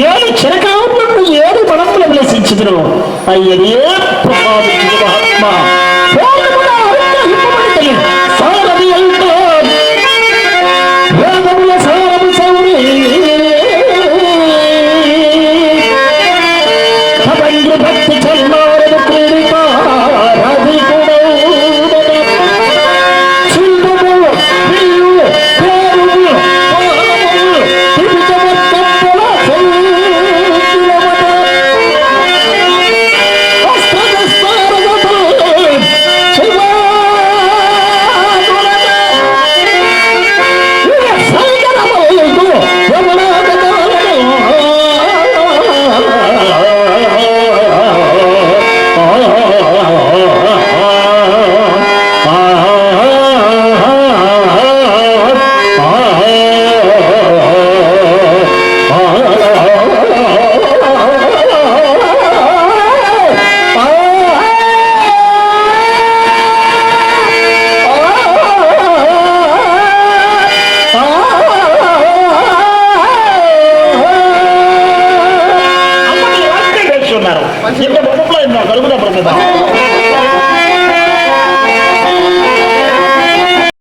నేను చిరకాలంలో ఏడు మనములు విలసించదును అయ్యదే మహాత్మ. భక్తి நேரம் இந்த பொறுப்புல இந்த கருப்புதான் பிறந்ததான்